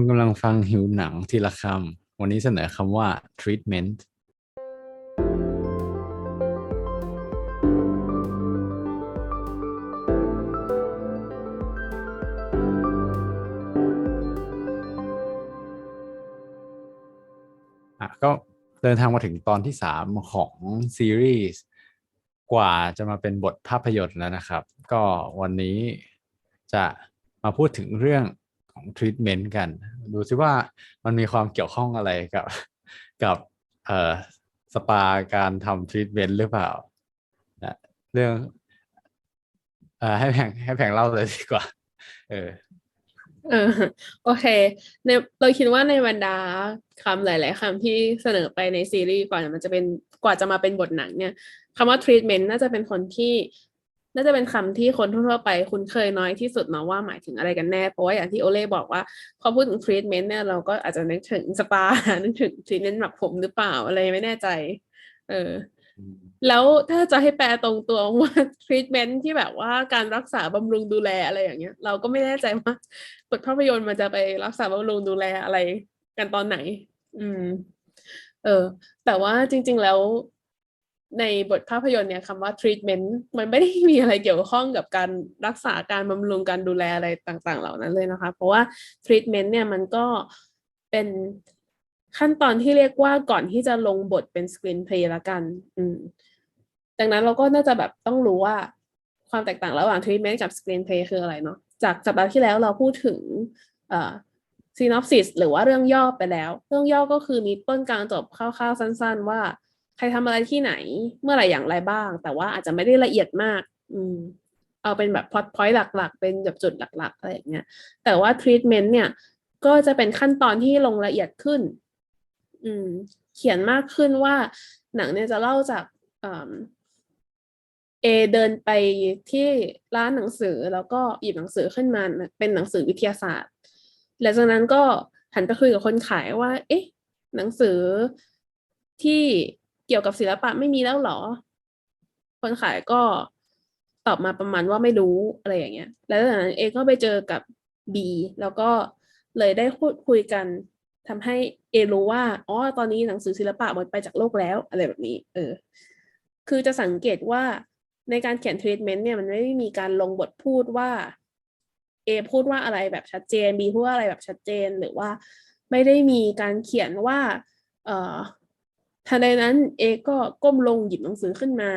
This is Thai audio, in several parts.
คุณกำลังฟังหิวหนังทีละคำ วันนี้เสนอคำว่า treatment อะก็เดินทางมาถึงตอนที่สามของซีรีส์กว่าจะมาเป็นบทภาพยนตร์แล้วนะครับ ก็วันนี้จะมาพูดถึงเรื่อง ของทรีทเมนต์กัน ดูซิว่ามันมีความเกี่ยวข้องอะไรกับกับเอ่อสปาการทำทรีทเมนต์หรือเปล่านะเรื่องเอ่อให้แผงให้แผงเล่าเลยดีกว่า เออเออโอเคในเราคิดว่าในบรรดาคำหลาย ๆคำที่เสนอไปในซีรีส์ก่อนมันจะเป็นกว่าจะมาเป็นบทหนังเนี่ยคำว่า treatment น่าจะเป็นคนที่ น่าจะเป็นคำที่คนทั่วไปคุ้นเคยน้อยที่สุดเนาะว่าหมายถึงอะไรกันแน่ เพราะว่าอย่างที่โอเล่บอกว่า พอพูดถึง treatment เนี่ยเราก็อาจจะนึกถึงสปา นึกถึง treatment หมักผมหรือเปล่าอะไรไม่แน่ใจ เออ แล้วถ้าจะให้แปลตรงตัวว่า treatment ที่แบบว่าการรักษาบำรุงดูแลอะไรอย่างเงี้ย เราก็ไม่แน่ใจว่าบทภาพยนตร์มันจะไปรักษาบำรุงดูแลอะไรกันตอนไหน อืม เออ แต่ว่าจริง ๆ แล้ว ในบทภาพยนตร์เนี่ยคำว่า treatment มันไม่ได้มีอะไรเกี่ยวข้องกับการรักษาการบำรุงการดูแลอะไรต่างๆ เหล่านั้นเลยนะคะ เพราะว่า treatment เนี่ยมันก็เป็นขั้นตอนที่เรียกว่าก่อนที่จะลงบทเป็น screenplay ละกัน อืมดังนั้นเราก็น่าจะแบบต้องรู้ว่าความแตกต่างระหว่าง treatment กับ screenplay คืออะไรเนาะ จากสัปดาห์ที่แล้วเราพูดถึงเอ่อ synopsis หรือว่าเรื่องย่อไปแล้ว เรื่องย่อก็คือมีต้นกลางจบคร่าวๆสั้น ๆ ว่า ใครทำอะไรที่ไหน เมื่อไหร่อย่างไรบ้าง แต่ว่าอาจจะไม่ได้ละเอียดมาก อืม เอาเป็นแบบ plot point หลัก ๆ เป็นแบบจุดหลัก ๆ อะไรอย่างเงี้ย แต่ว่า treatment เนี่ย ก็จะเป็นขั้นตอนที่ลงละเอียดขึ้น อืม เขียนมากขึ้นว่าหนังเนี่ยจะเล่าจากเอเดินไปที่ร้านหนังสือแล้วก็หยิบหนังสือขึ้นมาเป็นหนังสือวิทยาศาสตร์และจากนั้นก็หันไปคุยกับคนขายว่า เอ๊ะ หนังสือที่ เกี่ยวกับศิลปะไม่มีแล้วหรอ คนขายก็ตอบมาประมาณว่าไม่รู้อะไรอย่างเงี้ย แล้วจากนั้นเอก็ไปเจอกับบีแล้วก็เลยได้พูดคุยกันทำให้เอรู้ว่าอ๋อตอนนี้หนังสือศิลปะหมดไปจากโลกแล้วอะไรแบบนี้ เออ คือจะสังเกตว่าในการเขียนทรีทเมนต์เนี่ยมันไม่มีการลงบทพูดว่า A พูดว่าอะไรแบบชัดเจน B พูดว่าอะไรแบบชัดเจนหรือว่าไม่ได้มีการเขียนว่า เอ่อ ทันใดนั้น A ก็ก้มลงหยิบหนังสือขึ้นมา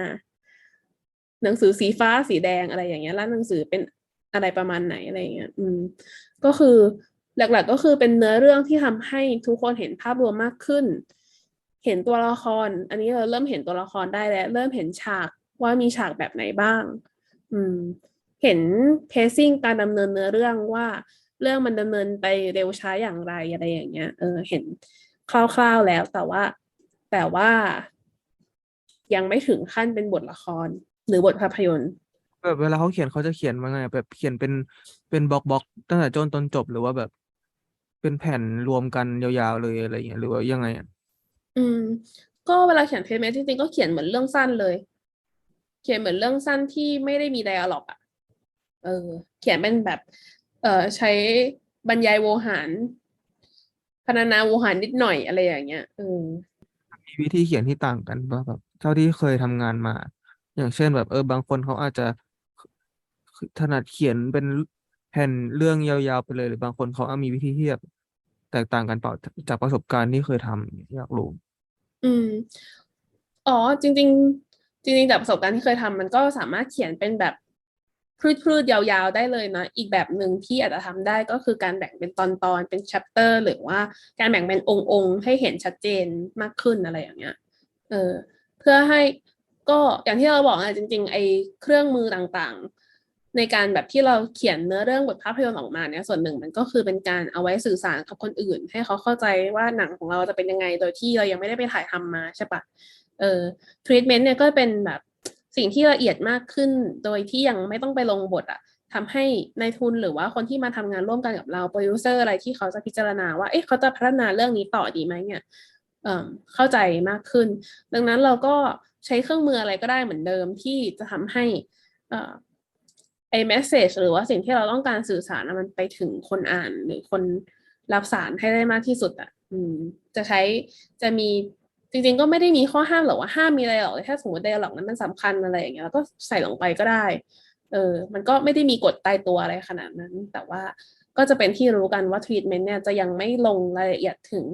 หนังสือสีฟ้าสีแดงอะไรอย่างเงี้ยแล้วหนังสือเป็นอะไรประมาณไหนอะไรอย่างเงี้ย อืม ก็คือหลักๆก็คือเป็นเนื้อเรื่องที่ทำให้ทุกคนเห็นภาพรวมมากขึ้น เห็นตัวละคร อันนี้เราเริ่มเห็นตัวละครได้แล้ว เริ่มเห็นฉากว่ามีฉากแบบไหนบ้าง อืม เห็นเพซซิ่งการดำเนินเนื้อเรื่องว่าเรื่องมันดำเนินไปเร็วช้าอย่างไรอะไรอย่างเงี้ย เออ เห็นคร่าวๆแล้ว แต่ว่า แต่ว่ายังไม่ถึงขั้นเป็นบทละคร หรือบทภาพยนตร์ แบบเวลาเขาเขียนเขาจะเขียนมาไงแบบเขียนเป็นเป็นบล็อกบล็อกตั้งแต่ต้นจนจบหรือว่าแบบ เป็นแผ่นรวมกันยาวๆเลยอะไรอย่างเงี้ยหรือว่ายังไงอะอืม ก็เวลาเขียนเทปเมสจริงๆก็เขียนเหมือนเรื่องสั้นเลย เขียนเหมือนเรื่องสั้นที่ไม่ได้มีไดอะล็อกอะเออ เขียนเป็นแบบ เอ่อใช้บรรยายโวหารพรรณนาโวหารนิดหน่อยอะไรอย่างเงี้ยเออ มีวิธีเขียนที่ต่างกันป่ะแบบเท่าที่เคยทำงานมา อย่างเช่นแบบเออบางคนเขาอาจจะถนัดเขียนเป็นแผ่นเรื่องยาวๆไปเลย หรือบางคนเขาอาจมีวิธีที่แบบแตกต่างกันเปล่าจากประสบการณ์ที่เคยทำอยากรู้ อืม อ๋อ จริง ๆ จริงๆจากประสบการณ์ที่เคยทำมันก็สามารถเขียนเป็นแบบ พืดๆยาวๆได้เลยนะ อีกแบบหนึ่งที่อาจจะทำได้ก็คือการแบ่งเป็นตอนๆเป็น chapter หรือว่าการแบ่งเป็นองค์ๆให้เห็นชัดเจนมากขึ้นอะไรอย่างเงี้ยเออเพื่อให้ก็อย่างที่เราบอกนะจริง ๆ ไอ้เครื่องมือต่างๆ ในการแบบที่เราเขียนเนื้อเรื่องบทภาพยนตร์ออกมาเนี่ยส่วนหนึ่งมันก็คือเป็นการเอาไว้สื่อสารกับคนอื่น ให้เขาเข้าใจว่าหนังของเราจะเป็นยังไงโดยที่เรายังไม่ได้ไปถ่ายทำมาใช่ปะเออทรีทเมนต์เนี่ยก็เป็นแบบ สิ่งที่ละเอียดมากขึ้นโดยที่ยังไม่ต้องไปลงบทอะทำให้ในายทุนหรือว่าคนที่มาทำงานร่วมกันกับเราโปรดิวเซอร์อะไรที่เขาจะพิจารณาว่าเอ๊ะเขาจะพัฒนาเรื่องนี้ต่อดีไหมเนี่ยเเข้าใจมากขึ้น ดังนั้นเราก็ใช้เครื่องมืออะไรก็ได้เหมือนเดิมที่จะทำให้ไอ้ message หรือว่าสิ่งที่เราต้องการสื่อสารมันไปถึงคนอ่านหรือคนรับสารให้ได้มากที่สุดอะจะใช้จะมี จริง ๆ ก็ไม่ได้มีข้อห้ามหรอกว่าห้ามมีอะไรหรอกถ้าสมมติไดอะล็อกนั้นมันสำคัญอะไรอย่างเงี้ยแล้วก็ใส่ลงไปก็ได้ เออ มันก็ไม่ได้มีกฎตายตัวอะไรขนาดนั้น แต่ว่าก็จะเป็นที่รู้กันว่าทรีทเมนต์เนี่ยจะยังไม่ลงรายละเอียดถึง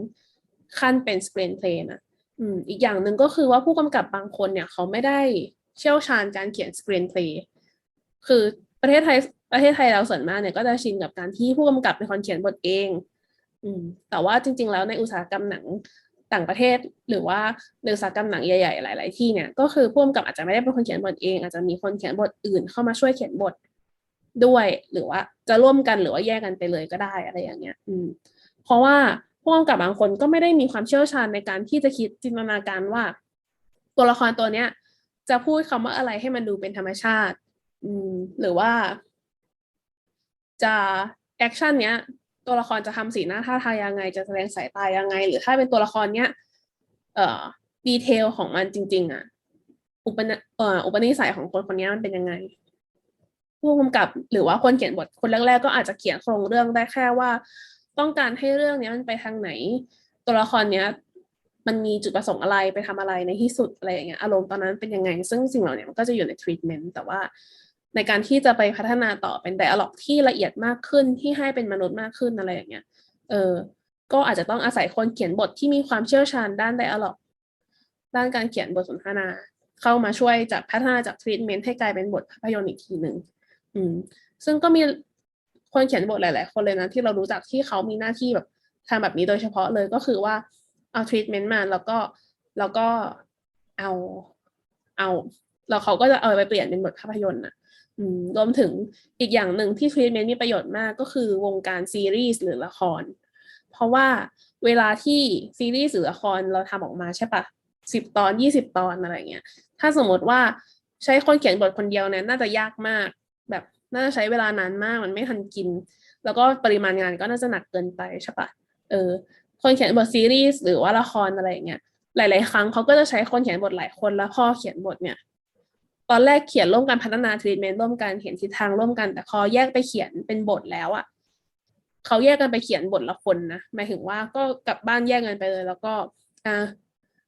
ขั้นเป็นส c ร e นเพล y นะอืมอีกอย่างหนึ่งก็คือว่าผู้กำกับบางคนเนี่ย เขาไม่ได้เชี่ยวชาญการเขียนส c ร e นเพล y คือประเทศไทยประเทศไทยเราส่วนมากเนี่ยก็จะชินกับการที่ผู้กำกับเป็นคนเขียนบทเอง อืมแต่ว่าจริง ๆ แล้วในอุตสาหกรรมหนัง ต่างประเทศหรือว่าในอุตสาหกรรมหนังใหญ่ๆ หลาย ๆ ที่เนี่ยก็คือผู้กำกับอาจจะไม่ได้เป็นคนเขียนบทเอง อาจจะมีคนเขียนบทอื่นเข้ามาช่วยเขียนบทด้วย หรือว่าจะร่วมกันหรือว่าแยกกันไปเลยก็ได้อะไรอย่างเงี้ย อืม เพราะว่าผู้กำกับบางคนก็ไม่ได้มีความเชี่ยวชาญในการที่จะคิดจินตนาการว่า ตัวละครตัวเนี้ย จะพูดคำว่าอะไรให้มันดูเป็นธรรมชาติ อืม หรือว่า จะแอคชั่นเนี้ย ตัวละครจะทำสีหน้าท่าทางยังไง จะแสดงสายตายังไง หรือถ้าเป็นตัวละครเนี้ยเอ่อดีเทลของมันจริง ๆ อะ อุปนิเอ่ออุปนิสัยของคนคนนี้มันเป็นยังไงผู้กำกับหรือว่าคนเขียนบทคนแรก ๆ ก็อาจจะเขียนโครงเรื่องได้แค่ว่า ต้องการให้เรื่องเนี้ยมันไปทางไหน ตัวละครเนี้ย มันมีจุดประสงค์อะไรไปทำอะไรในที่สุดอะไรอย่างเงี้ยอารมณ์ตอนนั้นเป็นยังไง ซึ่งสิ่งเหล่านี้มันก็จะอยู่ในทรีทเมนต์แต่ว่า ในการที่จะไปพัฒนาต่อเป็นไดอะล็อกที่ละเอียดมากขึ้นที่ให้เป็นมนุษย์มากขึ้นอะไรอย่างเงี้ย เออ ก็อาจจะต้องอาศัยคนเขียนบทที่มีความเชี่ยวชาญด้านไดอะล็อกด้านการเขียนบทสนทนา เข้ามาช่วยจากพัฒนาจากทรีทเมนต์ให้กลายเป็นบทภาพยนตร์อีกทีหนึ่งอืม ซึ่งก็มีคนเขียนบทหลาย ๆ คนเลยนะที่เรารู้จักที่เขามีหน้าที่แบบทำแบบนี้โดยเฉพาะเลยก็คือว่าเอาทรีทเมนต์มาแล้วก็แล้วก็เอาเอาแล้วเขาก็จะเอาไปเปลี่ยนเป็นบทภาพยนตร์นะ รวมถึงอีกอย่างหนึ่งที่ทรีทเมนต์มีประโยชน์มากก็คือวงการซีรีส์หรือละคร เพราะว่าเวลาที่ซีรีส์หรือละครเราทำออกมาใช่ปะสิบตอนยี่สิบตอนอะไรเงี้ย ถ้าสมมติว่าใช้คนเขียนบทคนเดียวเนี่ยน่าจะยากมาก แบบน่าจะใช้เวลานานมากมันไม่ทันกิน แล้วก็ปริมาณงานก็น่าจะหนักเกินไปใช่ปะเออ คนเขียนบทซีรีส์หรือว่าละครอะไรเงี้ยหลาย ๆ ครั้งเขาก็จะใช้คนเขียนบทหลายคนแล้วพอเขียนบทเนี่ย ตอนแรกเขียนร่วมกันพัฒนาทรีทเมนต์ร่วมกันเขียนทิศทางร่วมกัน แต่พอแยกไปเขียนเป็นบทแล้วอะเขาแยกกันไปเขียนบทละคนนะหมายถึงว่าก็กลับบ้านแยกกันไปเลย แล้วก็อ่า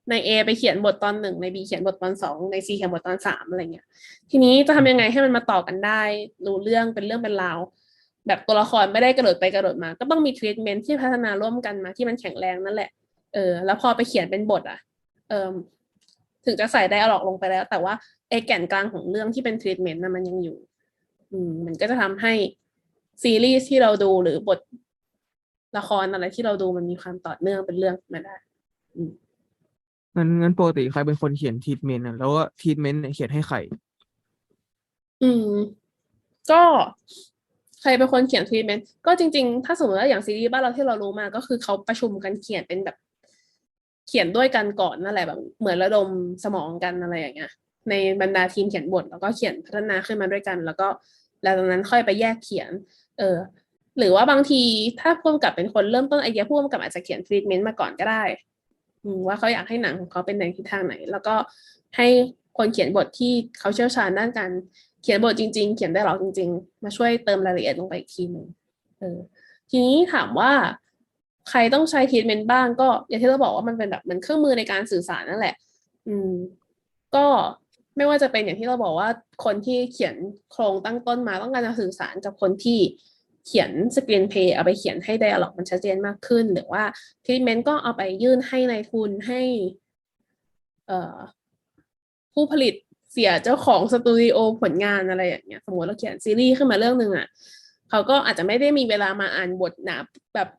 ใน A ไปเขียนบทตอนหนึ่งใน B เขียนบทตอนสองใน C เขียนบทตอนสามอะไรเงี้ย ทีนี้จะทำยังไงให้มันมาต่อกันได้รู้เรื่องเป็นเรื่องเป็นราวแบบตัวละครไม่ได้กระโดดไปกระโดดมา ก็ต้องมีทรีทเมนต์ที่พัฒนาร่วมกันมาที่มันแข็งแรงนั่นแหละเออแล้วพอไปเขียนเป็นบทอะเออ ถึงจะใส่ไดอะล็อกลงไปแล้ว แต่ว่าไอแก่นกลางของเรื่องที่เป็นทรีทเมนต์น่ะมันยังอยู่ อืม มันก็จะทำให้ซีรีส์ที่เราดูหรือบทละครอะไรที่เราดูมันมีความต่อเนื่องเป็นเรื่องมาได้อืมงั้นงั้นปกติใครเป็นคนเขียนทีทเมนต์อะแล้วก็ทีทเมนต์เนี่ยเขียนให้ใคร อืม ก็ใครเป็นคนเขียนทรีทเมนต์ก็จริง ๆ ถ้าสมมติว่าอย่างซีรีส์บ้านเราที่เรารู้มาก็คือเขาประชุมกันเขียนเป็นแบบ เขียนด้วยกันก่อนนั่นแหละแบบเหมือนระดมสมองกันอะไรอย่างเงี้ยในบรรดาทีมเขียนบท แล้วก็เขียนพัฒนาขึ้นมาด้วยกัน แล้วก็แล้วจากนั้นค่อยไปแยกเขียน เออ หรือว่าบางทีถ้าผู้กำกับเป็นคนเริ่มต้นไอเดียผู้กำกับอาจจะเขียนทรีทเมนต์มาก่อนก็ได้ว่าเขาอยากให้หนังของเขาเป็นในทิศทางไหน แล้วก็ให้คนเขียนบทที่เขาเชี่ยวชาญด้านการเขียนบทจริง ๆ เขียนได้หรอกจริง ๆ มาช่วยเติมรายละเอียดลงไปอีกทีหนึ่งเออ ทีนี้ถามว่า ใครต้องใช้ทีทเมนต์บ้างก็ อย่างที่เราบอกว่ามันเป็นแบบเหมันเครื่องมือในการสื่อสารนั่นแหละ อืม ก็ไม่ว่าจะเป็นอย่างที่เราบอกว่าคนที่เขียนโครงตั้งต้นมาต้องการจะสื่อสารกับคนที่เขียนสกรีนเพย์เอาไปเขียนให้ไดอะล็อกมันชัดเจนมากขึ้น หรือว่าทีทเมนต์ก็เอาไปยื่นให้ในายทุนให้ เอ่อ ผู้ผลิตเสียเจ้าของสตูดิโอผลงานอะไรอย่างเงี้ย สมมติเราเขียนซีรีส์ขึ้นมาเรื่องหนึ่งอะเขาก็อาจจะไม่ได้มีเวลามาอ่านบทหนาแบบ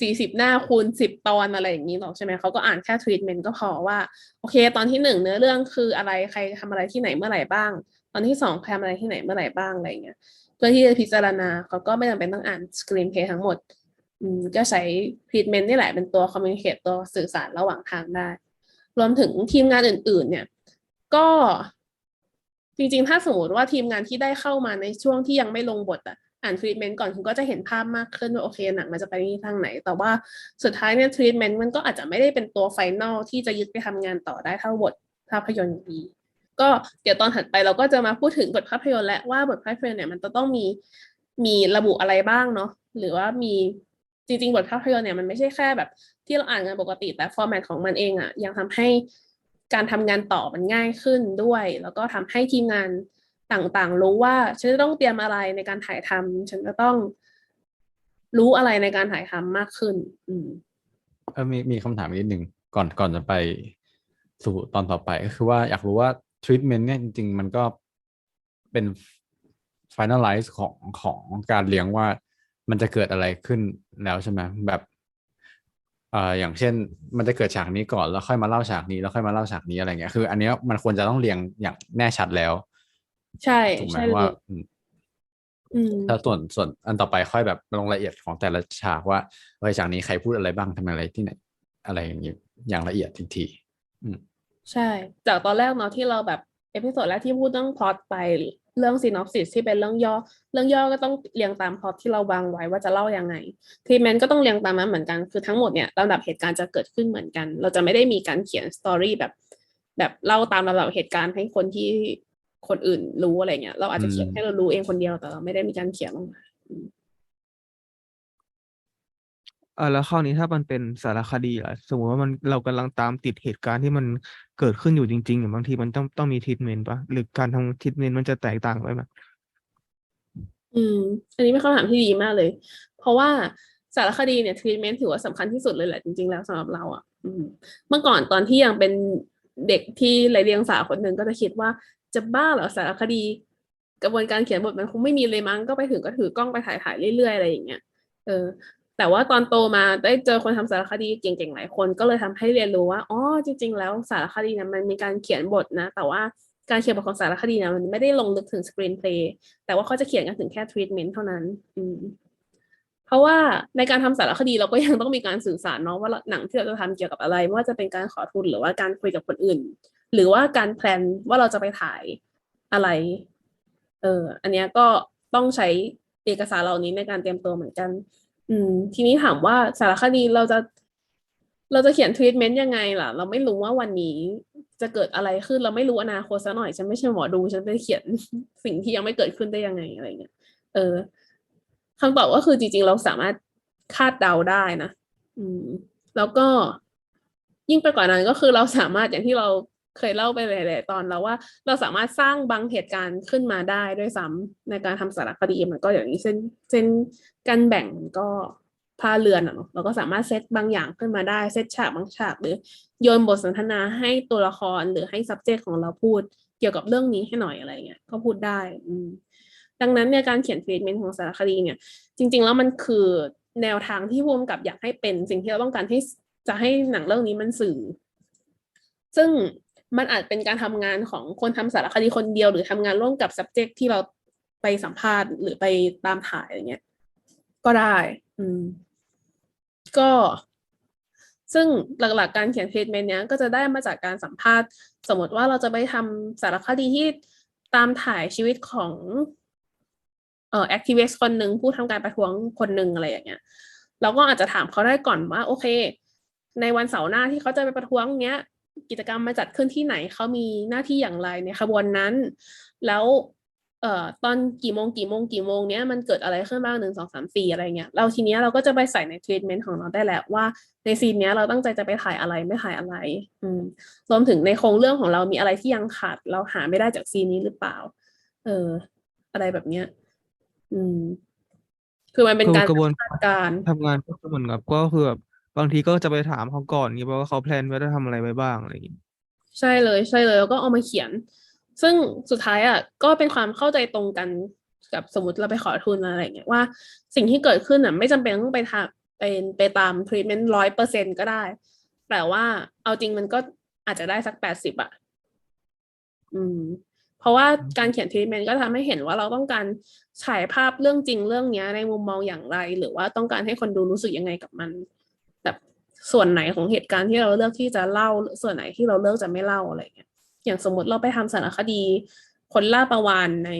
สี่สิบหน้าคูณสิบตอนอะไรอย่างนี้หรอกใช่ไหมเขาก็อ่านแค่ทรีทเมนต์ก็พอว่า โอเค ตอนที่หนึ่งเนื้อเรื่องคืออะไรใครทำอะไรที่ไหนเมื่อไหร่บ้าง ตอนที่สองใครทำอะไรที่ไหนเมื่อไหร่บ้างอะไรเงี้ยเพื่อที่จะพิจารณาเขาก็ไม่จำเป็นต้องอ่านสกรีนเพย์ทั้งหมดอืมก็ใช้ทรีทเมนต์นี่แหละเป็นตัวคอมมิวนิเคตตัวสื่อสารระหว่างทางได้ รวมถึงทีมงานอื่น ๆ เนี่ย ก็จริงๆ ถ้าสมมติว่าทีมงานที่ได้เข้ามาในช่วงที่ยังไม่ลงบทอะ อ่านทรีทเมนต์ก่อนคุณก็จะเห็นภาพมากขึ้นว่าโอเคหนังมันจะไปที่ทางไหน แต่ว่าสุดท้ายเนี่ยทรีทเมนต์มันก็อาจจะไม่ได้เป็นตัวไฟนอลที่จะยึดไปทำงานต่อได้เท่าบทภาพยนตร์ดีก็เดี๋ยวตอนถัดไปเราก็จะมาพูดถึงบทภาพยนตร์และว่าบทภาพยนตร์เนี่ยมันจะต้องมีมีระบุอะไรบ้างเนาะหรือว่ามีจริง ๆ บทภาพยนตร์เนี่ยมันไม่ใช่แค่แบบ ที่เราอ่านกันปกติแต่ฟอร์แมตของมันเองอะยังทำให้การทำงานต่อมันง่ายขึ้นด้วย แล้วก็ทำให้ทีมงาน ต่างๆ รู้ว่าฉันจะต้องเตรียมอะไรในการถ่ายทำฉันจะต้องรู้อะไรในการถ่ายทำมากขึ้น อืมเออมีมีคำถามอีกนิดหนึ่งก่อนก่อนจะไปสู่ตอนต่อไปก็คือว่าอยากรู้ว่า treatment เนี่ยจริง ๆ มันก็เป็น finalize ของของการเลี้ยงว่ามันจะเกิดอะไรขึ้นแล้วใช่ไหมแบบเอ่ออย่างเช่น มันจะเกิดฉากนี้ก่อนแล้วค่อยมาเล่าฉากนี้แล้วค่อยมาเล่าฉากนี้อะไรเงี้ยคือ อันเนี้ยมันควรจะต้องเรียงอย่างแน่ชัดแล้ว ใช่ถูกไหมใช่เลว่ายอืมอืมแล้วส่วนส่วนอันต่อไปค่อยแบบลงรายละเอียดของแต่ละฉากว่าเฮ้ยฉากนี้ใครพูดอะไรบ้างทำอะไรที่ไหน อะไรอย่างนี้อย่างละเอียดทีทีอืมใช่ จากตอนแรกเนาะที่เราแบบเอพิโซดแรกที่พูดเรื่องพล็อตไปเรื่องซีนอ p ซิสที่เป็นเรื่องย่อ เรื่องย่อก็ต้องเรียงตามพล็อตที่เราวางไว้ว่าจะเล่ายังไงทรีเมนต์ก็ต้องเรียงตามนั้นเหมือนกัน คือทั้งหมดเนี่ยลำดับเหตุการณ์จะเกิดขึ้นเหมือนกัน เราจะไม่ได้มีการเขียนสตอรี่แบบ แบบเล่าตามลำดับเหตุการณ์ให้คนที่ คนอื่นรู้อะไรเงี้ย เราอาจจะเขียนอืมให้เรารู้เองคนเดียวแต่เราไม่ได้มีการเขียนลงมาเออแล้วคราวนี้ถ้ามันเป็นสารคดีล่ะสมมติว่ามันเรากำลังตามติดเหตุการณ์ที่มันเกิดขึ้นอยู่จริงๆอย่างบางทีมันต้องต้องมีทรีทเมนต์ปะหรือการทำทรีทเมนต์มันจะแตกต่างไปไหมอืม อันนี้เป็นคำถามที่ดีมากเลย เพราะว่าสารคดีเนี่ยทรีทเมนต์ถือว่าสำคัญที่สุดเลยแหละจริงๆแล้วสำหรับเราอะอืมเมื่อก่อนตอนที่ยังเป็นเด็กที่ไรเรียงสาคนหนึ่งก็จะคิดว่า จะบ้าเหรอสารคดี กระบวนการเขียนบทมันคงไม่มีเลยมั้งก็ไปถึงก็ถือกล้องไปถ่ายถ่ายเรื่อยๆอะไรอย่างเงี้ยเออแต่ว่าตอนโตมาได้เจอคนทำสารคดีเก่งๆหลายคน ก็เลยทำให้เรียนรู้ว่าอ๋อจริง ๆ แล้วสารคดีเนี่ยมันมีการเขียนบทนะ แต่ว่าการเขียนบทของสารคดีเนี่ยมันไม่ได้ลงลึกถึงสกรีนเพลย์แต่ว่าเขาจะเขียนกันถึงแค่ทรีทเมนต์เท่านั้น อืมเพราะว่าในการทำสารคดีเราก็ยังต้องมีการสื่อสารเนาะว่าหนังที่เราจะทำเกี่ยวกับอะไรไม่ว่าจะเป็นการขอทุนหรือว่าการคุยกับคนอื่น หรือว่าการแพลนว่าเราจะไปถ่ายอะไร เออ อันเนี้ยก็ต้องใช้เอกสารเหล่านี้ในการเตรียมตัวเหมือนกัน อืม ทีนี้ถามว่าสารคดีเราจะ เราจะเขียนทรีทเมนต์ยังไงล่ะ เราไม่รู้ว่าวันนี้จะเกิดอะไรขึ้น เราไม่รู้อนาคตซะหน่อย ฉันไม่ใช่หมอดู ฉันไปเขียนสิ่งที่ยังไม่เกิดขึ้นได้ยังไงอะไรเงี้ย เออคำตอบก็คือจริง ๆ เราสามารถคาดเดาได้นะ อืม แล้วก็ยิ่งไปกว่านั้นก็คือเราสามารถอย่างที่เรา เคยเล่าไปหลายๆตอนแล้วว่า เราสามารถสร้างบางเหตุการณ์ขึ้นมาได้ด้วยซ้ำในการทำสารคดีมันก็อย่างนี้เส้นเส้นกันแบ่งมันก็พาเรือนอะเนาะเราก็สามารถเซตบางอย่างขึ้นมาได้เซตฉากบางฉาก หรือโยนบทสนทนาให้ตัวละครหรือให้ subject ของเราพูดเกี่ยวกับเรื่องนี้ให้หน่อยอะไรเงี้ยก็พูดได้ อืดังนั้นเนี่ยการเขียนทรีทเมนต์ของสารคดีเนี่ย จริง ๆ แล้วมันคือแนวทางที่ร่วมกับอยากให้เป็น สิ่งที่เราต้องการให้จะให้หนังเรื่องนี้มันสื่อ ซึ่ง มันอาจเป็นการทำงานของคนทำสารคดีคนเดียว หรือทำงานร่วมกับ subject ที่เราไปสัมภาษณ์หรือไปตามถ่ายอะไรเงี้ย ก็ได้ อืม ก็ ซึ่งหลักๆการเขียนทรีทเมนเนี้ยก็จะได้มาจากการสัมภาษณ์ สมมติว่าเราจะไปทำสารคดีที่ตามถ่ายชีวิตของเอ่อแอคทิวิสต์คนหนึ่งผู้ทำการประท้วงคนหนึ่งอะไรอย่างเงี้ย เราก็อาจจะถามเขาได้ก่อนว่า โอเค ในวันเสาร์หน้าที่เขาจะไปประท้วงเนี้ย กิจกรรมมาจัดขึ้นที่ไหนเขามีหน้าที่อย่างไรในขบวนนั้น แล้วเอ่อตอนกี่โมงกี่โมงกี่โมงเนี้ยมันเกิดอะไรขึ้นบ้างหนึ่งสองสามสี่อะไรเงี้ยเราทีเนี้ยเราก็จะไปใส่ในทรีทเมนต์ของเราได้แหละว่าในซีนเนี้ยเราตั้งใจจะไปถ่ายอะไรไม่ถ่ายอะไร อืมรวมถึงในโครงเรื่องของเรามีอะไรที่ยังขาด เราหาไม่ได้จากซีนนี้หรือเปล่า เออ อะไรแบบเนี้ย อืม คือมันเป็นคือการกระบวนคาดการณ์ทำงานก็คือเหมือนกับก็คือแบบ บางทีก็จะไปถามเขาก่อนนี่ว่าเขาแพลนไว้จะทำอะไรไว้บ้างอะไรอย่างงี้ใช่เลยใช่เลยแล้วก็เอามาเขียน ซึ่งสุดท้ายอะก็เป็นความเข้าใจตรงกันกับสมมติเราไปขอทุนอะไรอย่างเงี้ยว่าสิ่งที่เกิดขึ้นอะไม่จำเป็นต้องไปทำเป็นไปตามทรีทเมนต์ร้อยเปอร์เซ็นก็ได้ แต่ว่าเอาจริงมันก็อาจจะได้สักแปดสิบอะอืม เพราะว่าการเขียนทรีทเมนต์ก็ทำให้เห็นว่าเราต้องการฉายภาพเรื่องจริงเรื่องเนี้ยในมุมมองอย่างไร หรือว่าต้องการให้คนดูรู้สึกยังไงกับมัน ส่วนไหนของเหตุการณ์ที่เราเลือกที่จะเล่าส่วนไหนที่เราเลือกจะไม่เล่าอะไรเงี้ยอย่างสมมติเราไปทำสารคดีคนล่าประวานใน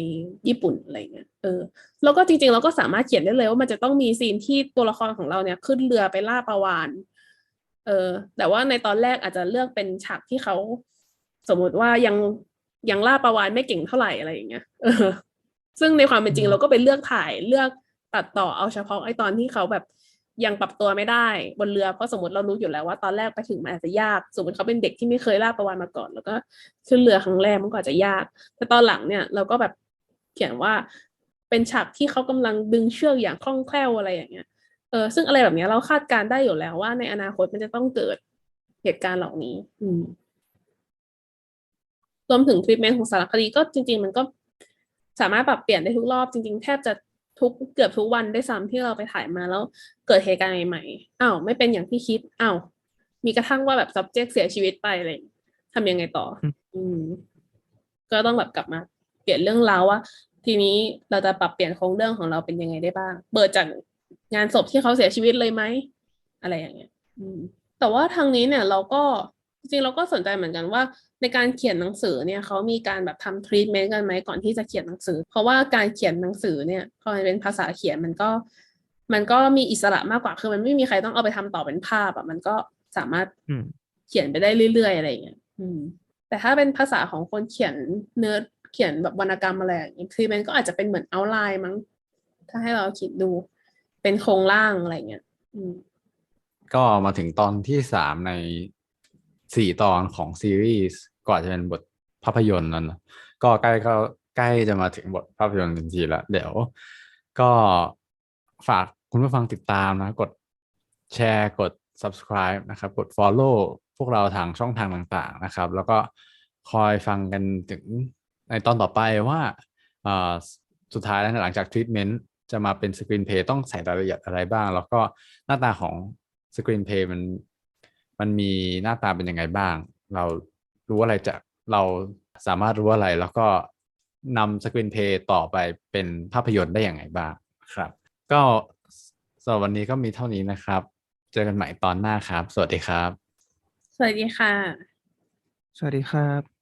ญี่ปุ่นอะไรเงี้ย เออ แล้วก็จริงๆ เราก็สามารถเขียนได้เลยว่ามันจะต้องมีซีนที่ตัวละครของเราเนี่ย ขึ้นเรือไปล่าประวาน เออ แต่ว่าในตอนแรกอาจจะเลือกเป็นฉากที่เขาสมมติว่ายังยังล่าประวานไม่เก่งเท่าไหร่อะไรอย่างเงี้ย เออ ซึ่งในความเป็นจริงเราก็ไปเลือกถ่ายเลือกตัดต่อเอาเฉพาะไอ้ตอนที่เขาแบบ ยังปรับตัวไม่ได้บนเรือเพราะสมมติเรารู้อยู่แล้วว่าตอนแรกไปถึงมันอาจจะยาก สมมติเขาเป็นเด็กที่ไม่เคยลาดประวานมาก่อน แล้วก็ขึ้นเรือครั้งแรกมันก็อาจจะยาก แต่ตอนหลังเนี่ยเราก็แบบเขียนว่าเป็นฉากที่เขากำลังดึงเชือกอย่างคล่องแคล่วอะไรอย่างเงี้ยเออซึ่งอะไรแบบเนี้ยเราคาดการได้อยู่แล้วว่าในอนาคตมันจะต้องเกิดเหตุการณ์เหล่านี้ อืมรวมถึงทรีทเมนต์ของสารคดีก็จริง ๆ มันก็สามารถปรับเปลี่ยนได้ทุกรอบจริง ๆ แทบจะ ทุกเกือบทุกวันได้วยซ้ำที่เราไปถ่ายมาแล้วเกิดเหตุการณ์ใหม่ๆอ้าวไม่เป็นอย่างที่คิดอ้าวมีกระทั่งว่าแบบ subject เสียชีวิตไปอะไรอย่างเงี้ยทำยังไงต่ออืมอืม ก็ต้องแบบกลับมา เปลี่ยนเรื่องราวว่า ทีนี้เราจะปรับเปลี่ยนโครงเรื่องของเราเป็นยังไงได้บ้าง เปิดจากงานศพที่เขาเสียชีวิตเลยไหมอะไรอย่างเงี้ย อืม แต่ว่าทางนี้เนี่ยเราก็ จริงๆเราก็สนใจเหมือนกันว่า ในการเขียนหนังสือเนี่ยเขามีการแบบทำทรีทเมนต์กันไหมก่อนที่จะเขียนหนังสือ เพราะว่าการเขียนหนังสือเนี่ยพอมันเป็นภาษาเขียนมันก็ มันก็มีอิสระมากกว่าคือมันไม่มีใครต้องเอาไปทำต่อเป็นภาพอะมันก็สามารถอืมเขียนไปได้เรื่อยๆอะไรอย่างเงี้ยอืมแต่ถ้าเป็นภาษาของคนเขียนเนื้อเขียนแบบวรรณกรรมอะไรอย่างเงี้ยคือมันก็อาจจะเป็นเหมือนเอาไลน์มั้งถ้าให้เราคิดดูเป็นโครงร่างอะไรอย่างเงี้ยอืมก็มาถึงตอนที่สามใน สี่ตอนของซีรีส์ก่อนจะเป็นบทภาพยนตร์นั้นนะก็ใกล้ก็ใกล้จะมาถึงบทภาพยนตร์จริงๆแล้วเดี๋ยว ก็ฝากคุณผู้ฟังติดตามนะ กดแชร์กด subscribe นะครับ กด follow พวกเราทางช่องทางต่างๆนะครับ แล้วก็คอยฟังกันถึงในตอนต่อไปว่าอ่าสุดท้ายแล้วหลังจากทรีทเมนต์จะมาเป็นสกรีนเพย์ต้องใส่รายละเอียดอะไรบ้าง แล้วก็หน้าตาของสกรีนเพย์มัน มันมีหน้าตาเป็นยังไงบ้าง เรารู้อะไรจากเราสามารถรู้อะไรแล้วก็นำสกรีนเพย์ต่อไปเป็นภาพยนตร์ได้อย่างไรบ้างครับ ก็สำหรับวันนี้ก็มีเท่านี้นะครับ เจอกันใหม่ตอนหน้าครับ สวัสดีครับ สวัสดีค่ะ สวัสดีครับ